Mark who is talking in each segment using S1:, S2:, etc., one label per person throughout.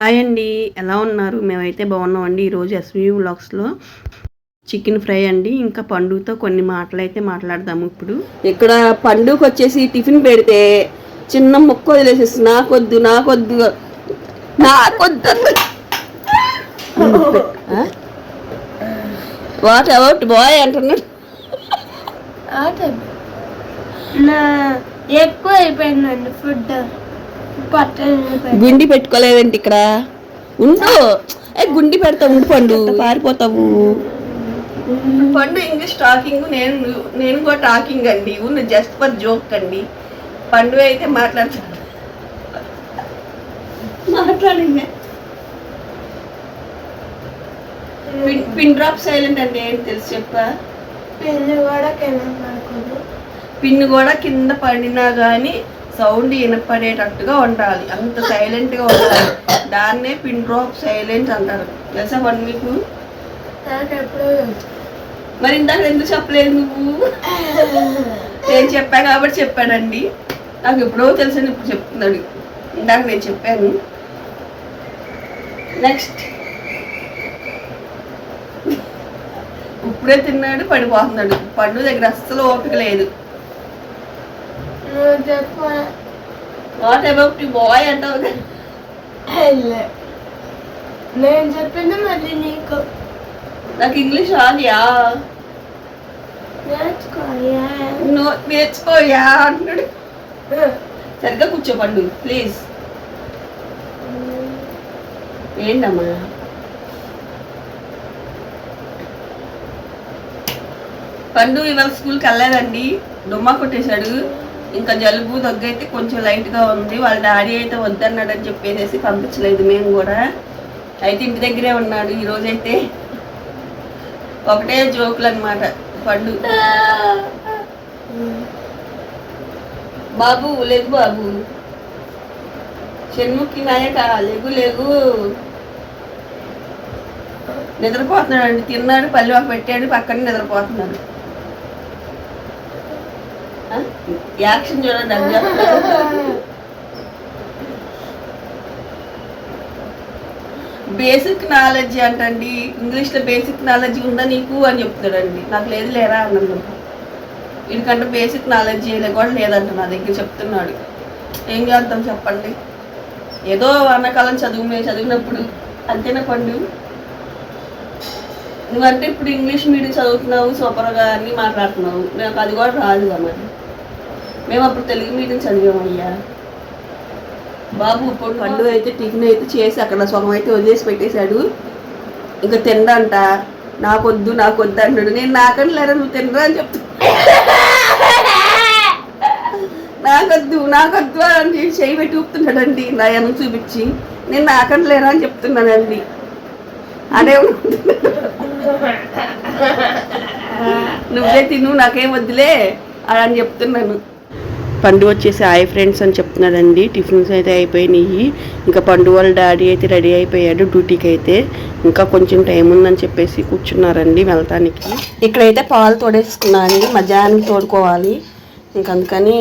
S1: Hi అండి ఎలా ఉన్నారు? మేమైతే బాగున్నామండి ఈరోజు ఎస్వి వ్లాగ్స్లో. చికెన్ ఫ్రై అండి ఇంకా పండుగతో కొన్ని మాటలు అయితే మాట్లాడదాము ఇప్పుడు. ఇక్కడ పండుగకి వచ్చేసి టిఫిన్ పెడితే చిన్న ముక్క వదిలేసేసి నాకొద్దు నాకొద్దు నాకొద్దు వాట్ అబౌట్ బాయ్ అంటున్నాడు
S2: నా ఎక్కువ అయిపోయిందండి ఫుడ్
S1: గుండి పెట్టుకోలేదండి ఇక్కడ? ఉండు. ఏ గుండి పెడతావు ఉండు పండు. పారిపోతావు? పండు ఇంగ్లీష్ టాకింగ్ నేను నేను కూడా టాకింగ్ అండి. ఉన్న జస్ట్ ఫర్ జోక్ అండి. పండు అయితే మాట్లాడుతాడు. మాట్లాడింది పిన్ పిన్ డ్రాప్ సైలెంట్ అంటే ఏంటి తెలుసు చెప్పా.
S2: పెళ్ళి కూడా కింద పడకూడదు
S1: పిన్ కూడా కింద పడినా కానీ సౌండ్ వినపడేటట్టుగా ఉండాలి. అంత సైలెంట్గా ఉండాలి. దాన్నే పిన్ డ్రాప్ సైలెంట్ అంటారు. తెలుసా వన్ మీకు? మరి ఇందాక ఎందుకు చెప్పలేదు నువ్వు? నేను చెప్పా కాబట్టి చెప్పానండి. నాకు ఎప్పుడో తెలుసని ఇప్పుడు చెప్తున్నాడు. ఇందాక నేను చెప్పాను. నెక్స్ట్ ఇప్పుడే తిన్నాడు పడిపోతున్నాడు. పండు దగ్గర అస్సలు ఓపిక లేదు.
S2: నువ్వు చెప్ప
S1: వాట్ అబౌట్ బాయ్ అంటావు.
S2: నేను చెప్పింది మళ్ళీ నీకు.
S1: నాకు ఇంగ్లీష్ రాదియా.
S2: నేర్చుకోయా?
S1: నేర్చుకోయా అంటున్నాడు సరిగ్గా కూర్చో పండు ప్లీజ్. ఏంటమ్మా పండు ఇవాళ స్కూల్కి వెళ్ళలేదండి. డుమ్మా కొట్టేశాడు. ఇంకా జలుబు దగ్గు అయితే కొంచెం లైట్గా ఉంది. వాళ్ళ డాడీ అయితే వద్దన్నాడని చెప్పేసి పంపించలేదు మేము కూడా. అయితే ఇంటి దగ్గరే ఉన్నాడు. ఈరోజైతే ఒకటే జోకులు అనమాట పండు. బాబు లేదు బాబు. షణ్ముఖి నాయక లేగు లేగు. నిద్రపోతున్నాడు అండి తిన్నాడు పల్లెవాకు పెట్టాడు పక్కన నిద్రపోతున్నాడు. యాక్షన్ చూడండి అది బేసిక్ నాలెడ్జ్ అంటండి ఇంగ్లీష్లో బేసిక్ నాలెడ్జ్ ఉందా నీకు అని చెప్తాడండి. నాకు లేదు లేరా అన్నాను వీడికంటే బేసిక్ నాలెడ్జ్ కూడా లేదంట నా దగ్గర చెప్తున్నాడు. ఏం చేద్దాం చెప్పండి. ఏదో వానాకాలం చదువు మేము చదివినప్పుడు అంతేనా పండు? నువ్వంటే ఇప్పుడు ఇంగ్లీష్ మీడియం చదువుతున్నావు సూపర్గా అన్నీ మాట్లాడుతున్నావు. నాకు అది కూడా రాదు కదా మరి మేము అప్పుడు తెలుగు మీడియం చదివామయ్యా బాబు ఇప్పుడు పండు అయితే టిఫిన్ అయితే చేసి అక్కడ సొగం అయితే వదిలేసి పెట్టేశాడు. ఇంకా తిండంట నాకొద్దు నాకొద్దు అన్నాడు నేను నాకని లేరా నువ్వు తినరా అని చెప్తా నాకొద్దు నాకొద్దు అని చెప్పి చేయి పెట్టి ఊపుతున్నాడండి. నా వెనక చూపించి. నేను నాకని లేరా అని చెప్తున్నానండి. అదే నువ్వే తిను నాకేం వద్దులే అని చెప్తున్నాను. పండు వచ్చేసి హాయ్ ఫ్రెండ్స్ అని చెప్తున్నాడండి. టిఫిన్స్ అయితే అయిపోయినాయి. ఇంకా పండు వాళ్ళ డాడీ అయితే రెడీ అయిపోయాడు డ్యూటీకి అయితే. ఇంకా కొంచెం టైం ఉందని చెప్పేసి కూర్చున్నారండి వెళ్తానికి. ఇక్కడైతే పాలు తోడేసుకున్నాను అండి. మధ్యాహ్నం తోడుకోవాలి. ఇంకా అందుకని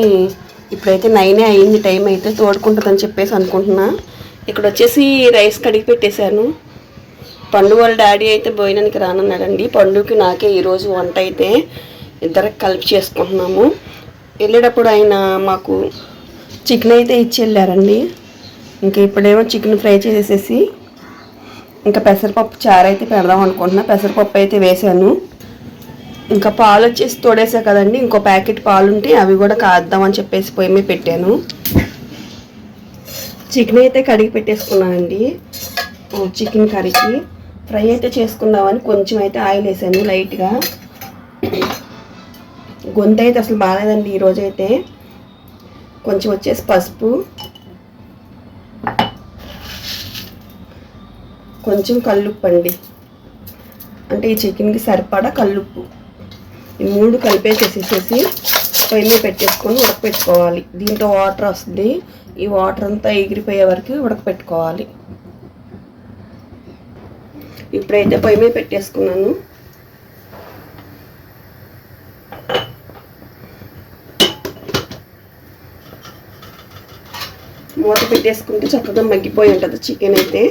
S1: ఇప్పుడైతే నైనే అయింది. టైం అయితే తోడుకుంటుందని చెప్పేసి అనుకుంటున్నా. ఇక్కడ వచ్చేసి రైస్ కడిగి పెట్టేశాను. పండు వాళ్ళ డాడీ అయితే భోజనానికి రానన్నాడండి. పండుకి నాకే ఈరోజు వంట అయితే ఇద్దరికి కలిపి చేసుకుంటున్నాము. వెళ్ళేటప్పుడు ఆయన మాకు చికెన్ అయితే ఇచ్చి వెళ్ళారండి. ఇంకా ఇప్పుడేమో చికెన్ ఫ్రై చేసేసి ఇంకా పెసరపప్పు చారు అయితే పెడదాం అనుకుంటున్నా. పెసరపప్పు అయితే వేసాను. ఇంకా పాలు వచ్చేసి తోడేసా కదండి. ఇంకో ప్యాకెట్ పాలు ఉంటే అవి కూడా కాద్దామని చెప్పేసి పొయ్యి మీద పెట్టాను. చికెన్ అయితే కడిగి పెట్టేసుకున్నానండి చికెన్ కర్రీకి ఫ్రై అయితే చేసుకుందామని కొంచెం అయితే ఆయిల్ వేసాను లైట్గా. గొంతు అయితే అసలు బాగాలేదండి ఈరోజు అయితే కొంచెం వచ్చేసి పసుపు. కొంచెం కల్లుప్పు అండి. అంటే ఈ చికెన్కి సరిపడా కల్లుప్పు. ఈ మూడు కలిపేసేసేసి పొయ్యి మీద పెట్టేసుకొని ఉడకపెట్టుకోవాలి. దీంట్లో వాటర్ వస్తుంది. ఈ వాటర్ అంతా ఎగిరిపోయే వరకు ఉడకపెట్టుకోవాలి. ఇప్పుడైతే పొయ్యి మీద పెట్టేసుకున్నాను మూత పెట్టేసుకుంటే చక్కగా మగ్గిపోయి ఉంటుంది చికెన్ అయితే.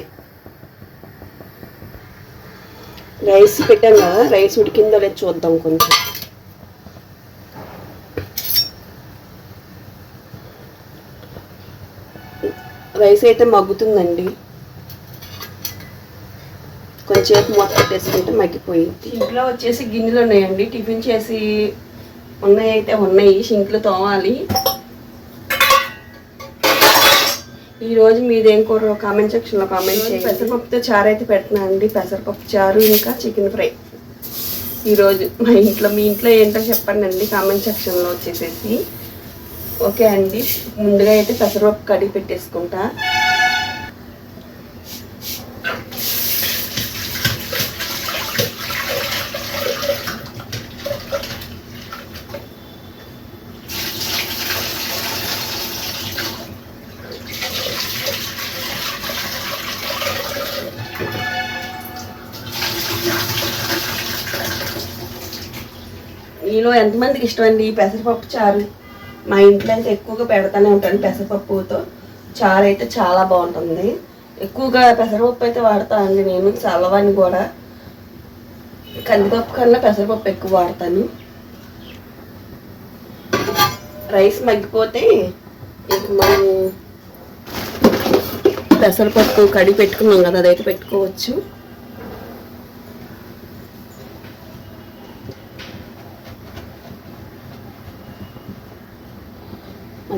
S1: రైస్ పెట్టాం కదా రైస్ ఉడికిందో లేదు చూద్దాం కొంచెం. రైస్ అయితే మగ్గుతుందండి. కొంచెంసేపు మూత పెట్టేసుకుంటే మగ్గిపోయింది ఇంట్లో వచ్చేసి గిన్నెలు ఉన్నాయండి టిఫిన్ చేసి ఉన్నాయి అయితే ఉన్నాయి షింక్లు తోమాలి. ఈ రోజు మీదేం కూర? కామెంట్ సెక్షన్లో కామెంట్ చేయండి. పెసరపప్పుతో చారు అయితే పెడుతున్నాను అండి పెసరపప్పు చారు ఇంకా చికెన్ ఫ్రై ఈరోజు మా ఇంట్లో మీ ఇంట్లో ఏంటో చెప్పండి అండి కామెంట్ సెక్షన్లో వచ్చేసేసి. ఓకే అండి. ముందుగా అయితే పెసరపప్పు కడిగి పెట్టేసుకుంటా. ఇంట్లో ఎంతమందికి ఇష్టం అండి పెసరపప్పు చారు. మా ఇంట్లో అయితే ఎక్కువగా పెడతానే ఉంటాను పెసరపప్పుతో. చారు అయితే చాలా బాగుంటుంది. ఎక్కువగా పెసరపప్పు అయితే వాడతానండి నేను చల్లవాన్ని కూడా. కందిపప్పు కన్నా పెసరపప్పు ఎక్కువ వాడతాను. రైస్ మగ్గిపోతే ఇంక మనం పెసరపప్పు కడిగి పెట్టుకున్నాం కదా అదైతే పెట్టుకోవచ్చు.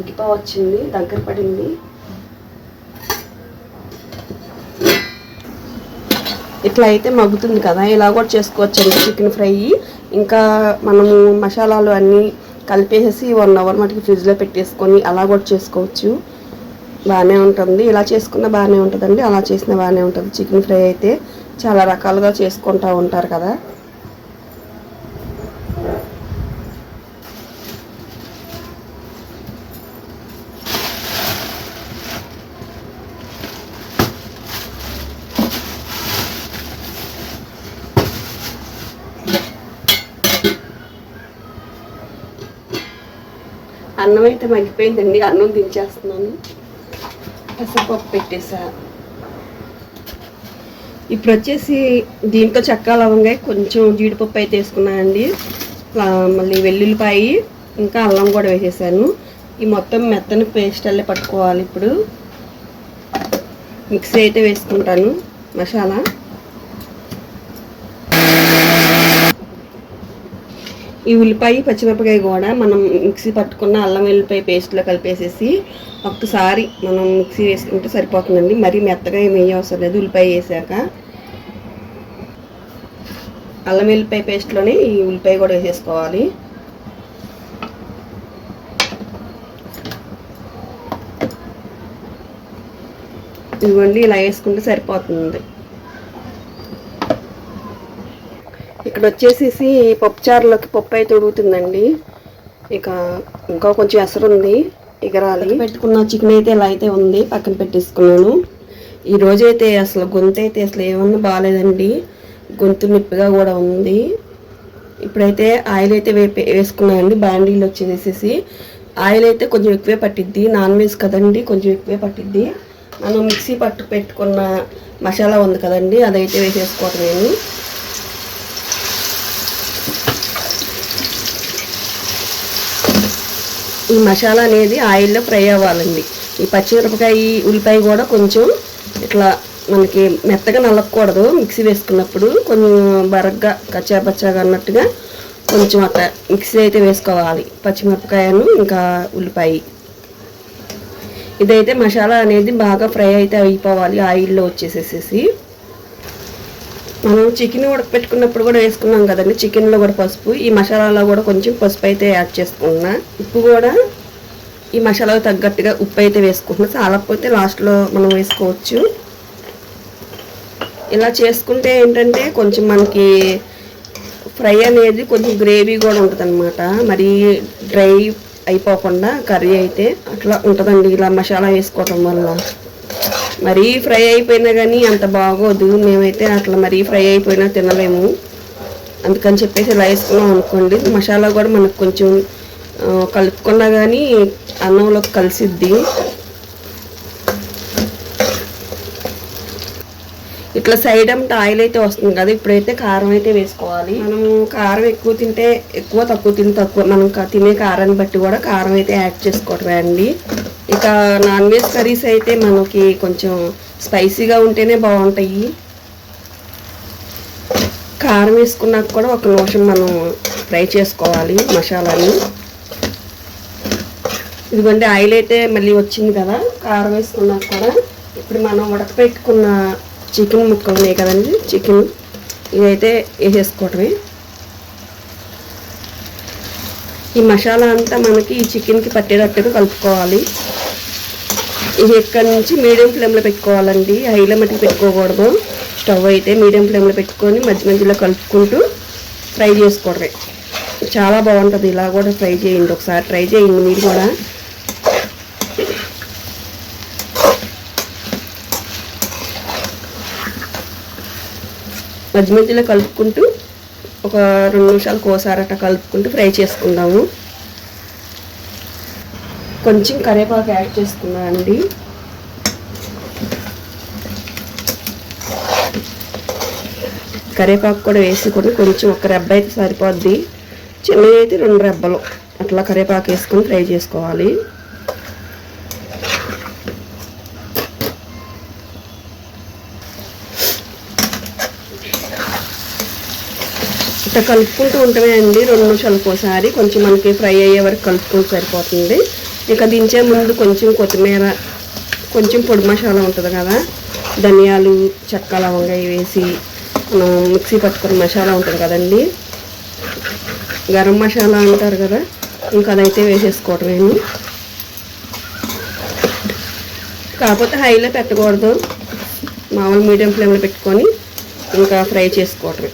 S1: మగ్గిపో వచ్చింది దగ్గర పడింది. ఇట్లా అయితే మగ్గుతుంది కదా ఇలా కూడా చేసుకోవచ్చండి చికెన్ ఫ్రై. ఇంకా మనము మసాలాలు అన్నీ కలిపేసేసి వన్ అవర్ మటుకు ఫ్రిడ్జ్లో పెట్టేసుకొని అలా కూడా చేసుకోవచ్చు. బాగానే ఉంటుంది. ఇలా చేసుకున్న బాగానే ఉంటుందండి. అలా చేసిన బాగానే ఉంటుంది. చికెన్ ఫ్రై అయితే చాలా రకాలుగా చేసుకుంటూ ఉంటారు కదా. అన్నం అయితే మగ్గిపోయిందండి అన్నం దించేస్తున్నాను. పెసరపప్పు పెట్టేసా. ఇప్పుడు వచ్చేసి దీంట్లో చక్కా లవంగా కొంచెం జీడిపప్పు అయితే వేసుకున్నానండి. అండి మళ్ళీ వెల్లుల్లిపాయి ఇంకా అల్లం కూడా వేసేసాను. ఈ మొత్తం మెత్తని పేస్ట్ అల్లే పట్టుకోవాలి ఇప్పుడు. మిక్సీ అయితే వేసుకుంటాను మసాలా. ఈ ఉల్లిపాయ పచ్చిమిరపకాయ కూడా మనం మిక్సీ పట్టుకున్న అల్లం వెల్లిపాయ పేస్ట్లో కలిపేసేసి ఒక్కసారి మనం మిక్సీ వేసుకుంటే సరిపోతుందండి. మరీ మెత్తగా ఏమి అవసరం లేదు. ఉల్లిపాయ వేసాక అల్లం వెల్లిపాయ పేస్ట్లోనే ఈ ఉల్లిపాయ కూడా వేసేసుకోవాలి. ఇవ్వండి ఇలా వేసుకుంటే సరిపోతుంది. ఇక్కడ వచ్చేసేసి పప్పుచారులోకి పప్పు అయితే ఉడుగుతుందండి ఇక ఇంకా కొంచెం ఎసరు ఉంది ఎగరాలి. పెట్టుకున్న చికెన్ అయితే ఇలా అయితే ఉంది పక్కన పెట్టేసుకున్నాను. ఈ రోజు అయితే అసలు గొంతు అయితే అసలు ఏమన్నా బాగాలేదండి గొంతు నొప్పిగా కూడా ఉంది. ఇప్పుడైతే ఆయిల్ అయితే వేపే వేసుకున్నానండి బాండీలు వచ్చేసేసి. ఆయిల్ అయితే కొంచెం ఎక్కువే పట్టిద్ది నాన్ వెజ్ కదండి కొంచెం ఎక్కువే పట్టిద్ది. మనం మిక్సీ పట్టు పెట్టుకున్న మసాలా ఉంది కదండి అదైతే వేసేసుకోవటం నేను ఈ మసాలా అనేది ఆయిల్లో ఫ్రై అవ్వాలండి. ఈ పచ్చిమిరపకాయ ఉల్లిపాయ కూడా కొంచెం ఇట్లా మనకి మెత్తగా నలగకూడదు మిక్సీ వేసుకున్నప్పుడు కొంచెం బరగ్గా కచ్చాపచ్చాగా అన్నట్టుగా కొంచెం అట్లా మిక్సీ అయితే వేసుకోవాలి. పచ్చిమిరపకాయను ఇంకా ఉల్లిపాయ. ఇదైతే మసాలా అనేది బాగా ఫ్రై అయితే అయిపోవాలి. ఆయిల్లో వచ్చేసేసేసి. మనం చికెన్ ఉడకపెట్టుకున్నప్పుడు కూడా వేసుకున్నాం కదండి. చికెన్లో కూడా పసుపు ఈ మసాలాలో కూడా కొంచెం పసుపు అయితే యాడ్ చేసుకున్నా ఉప్పు కూడా ఈ మసాలాకు తగ్గట్టుగా ఉప్పు అయితే వేసుకుంటున్నా. చాలకపోతే లాస్ట్లో మనం వేసుకోవచ్చు. ఇలా చేసుకుంటే ఏంటంటే కొంచెం మనకి ఫ్రై అనేది కొంచెం గ్రేవీ కూడా ఉంటుంది అనమాట మరీ డ్రై అయిపోకుండా కర్రీ అయితే అట్లా ఉంటుందండి. ఇలా మసాలా వేసుకోవటం వల్ల. మరీ ఫ్రై అయిపోయినా కానీ అంత బాగోదు. మేమైతే అట్లా మరీ ఫ్రై అయిపోయినా తినలేము. అందుకని చెప్పేసి ఇలా వేసుకున్నాం అనుకోండి మసాలా కూడా మనకు కొంచెం కలుపుకున్నా కానీ అన్నంలో కలిసిద్ది. ఇట్లా సైడ్ అంటే ఆయిల్ అయితే వస్తుంది కదా ఇప్పుడైతే కారం అయితే వేసుకోవాలి. మనం కారం ఎక్కువ తింటే ఎక్కువ తక్కువ తింటే తక్కువ మనం తినే కారాన్ని బట్టి కూడా కారం అయితే యాడ్ చేసుకోవటమే అండి. ఇక నాన్ వెజ్ కర్రీస్ అయితే మనకి కొంచెం స్పైసీగా ఉంటేనే బాగుంటాయి. కారం వేసుకున్నాక కూడా ఒక నిమిషం మనం ఫ్రై చేసుకోవాలి మసాలాని. ఇదిగోండి ఆయిల్ అయితే మళ్ళీ వచ్చింది కదా కారం వేసుకున్నాక కూడా ఇప్పుడు మనం ఉడకపెట్టుకున్న చికెన్ ముక్కలు ఉన్నాయి కదండి చికెన్. ఇదైతే వేసేసుకోవటమే. ఈ మసాలా అంతా మనకి ఈ చికెన్కి పట్టేటట్టుగా కలుపుకోవాలి. ఇది ఇక్కడ నుంచి మీడియం ఫ్లేమ్లో పెట్టుకోవాలండి. హైలో మట్టుకు పెట్టుకోకూడదు. స్టవ్ అయితే మీడియం ఫ్లేమ్లో పెట్టుకొని మధ్య మధ్యలో కలుపుకుంటూ ఫ్రై చేసుకోవడమే. చాలా బాగుంటుంది. ఇలా కూడా ఫ్రై చేయండి. ఒకసారి ట్రై చేయండి మీరు కూడా. మధ్య మధ్యలో కలుపుకుంటూ ఒక రెండు నిమిషాలు ఒకసారి అట్లా కలుపుకుంటూ ఫ్రై చేసుకుందాము. కొంచెం కరివేపాకు యాడ్ చేసుకున్నానండి కరివేపాకు కూడా వేసుకొని కొంచెం ఒక రెబ్బ అయితే సరిపోద్ది. చిన్నవి అయితే రెండు రెబ్బలు. అట్లా కరివేపాకు వేసుకొని ఫ్రై చేసుకోవాలి. ఇట్లా కలుపుకుంటూ ఉంటామే అండి రెండు నిమిషాలు ఒకసారి కొంచెం మనకి ఫ్రై అయ్యే వరకు కలుపుకుంటూ సరిపోతుంది. ఇక దించే ముందు కొంచెం కొత్తిమీర కొంచెం పొడి మసాలా ఉంటుంది కదా ధనియాలు చెక్క లవంగా వేసి మనం మిక్సీ పట్టుకున్న మసాలా ఉంటుంది కదండి. గరం మసాలా అంటారు కదా ఇంకా అదైతే వేసేసుకోవటమేమి కాకపోతే హైలో పెట్టకూడదు మామూలు మీడియం ఫ్లేమ్లో పెట్టుకొని ఇంకా ఫ్రై చేసుకోవటమే.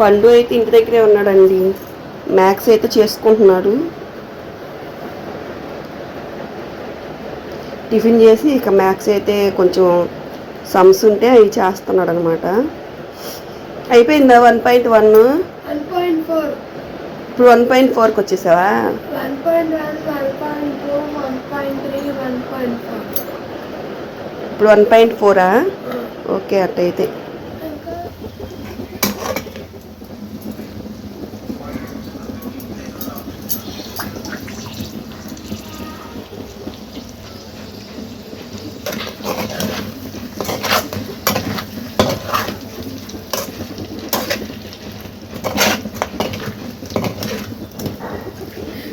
S1: పండు అయితే ఇంటి దగ్గరే ఉన్నాడండి. మ్యాథ్స్ అయితే చేసుకుంటున్నాడు. టిఫిన్ చేసి ఇక మ్యాథ్స్ అయితే కొంచెం సమ్స్ ఉంటే అవి చేస్తున్నాడు అనమాట అయిపోయిందా వన్ పాయింట్ వన్? ఇప్పుడు వన్ పాయింట్ ఫోర్కి వచ్చేసావా? ఇప్పుడు వన్ పాయింట్ ఫోరా? ఓకే అట్టయితే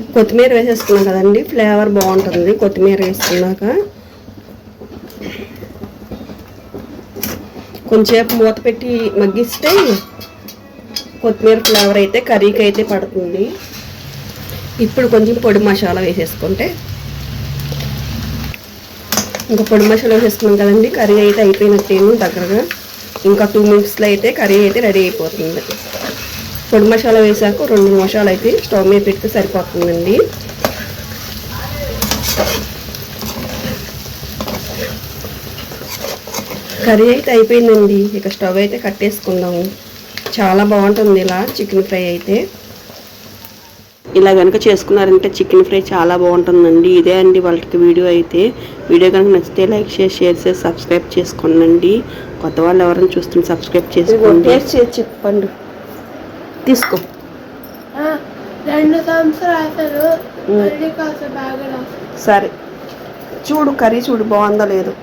S2: ఇంకా
S1: కొత్తిమీర వేసేసుకున్నాం కదండి. ఫ్లేవర్ బాగుంటుంది. కొత్తిమీర వేసుకున్నాక కొంచెంసేపు మూత పెట్టి మగ్గిస్తే కొత్తిమీర ఫ్లేవర్ అయితే కర్రీకి అయితే పడుతుంది. ఇప్పుడు కొంచెం పొడి మసాలా వేసేసుకుంటే. ఇంకా పొడి మసాలా వేసేసుకున్నాం కదండి. కర్రీ అయితే అయిపోయినట్టేమో దగ్గరగా. ఇంకా టూ మినిట్స్లో అయితే కర్రీ అయితే రెడీ అయిపోతుంది. పొడి మసాలా వేసాక రెండు నిమిషాలు అయితే స్టవ్ మీద పెడితే సరిపోతుందండి. కర్రీ అయితే అయిపోయిందండి. ఇక స్టవ్ అయితే కట్టేసుకుందాము చాలా బాగుంటుంది ఇలా చికెన్ ఫ్రై అయితే. ఇలా కనుక చేసుకున్నారంటే చికెన్ ఫ్రై చాలా బాగుంటుందండి. ఇదే అండి వాళ్ళకి వీడియో అయితే. వీడియో కనుక నచ్చితే లైక్ చేసి షేర్ చేసి సబ్స్క్రైబ్ చేసుకోండి. కొత్త వాళ్ళు ఎవరైనా చూస్తుంటే సబ్స్క్రైబ్ చేసుకోండి. చెప్పండి. తీసుకో.
S2: రెండు సంవత్సరాలు
S1: సరే. చూడు కర్రీ చూడు బాగుందో లేదో.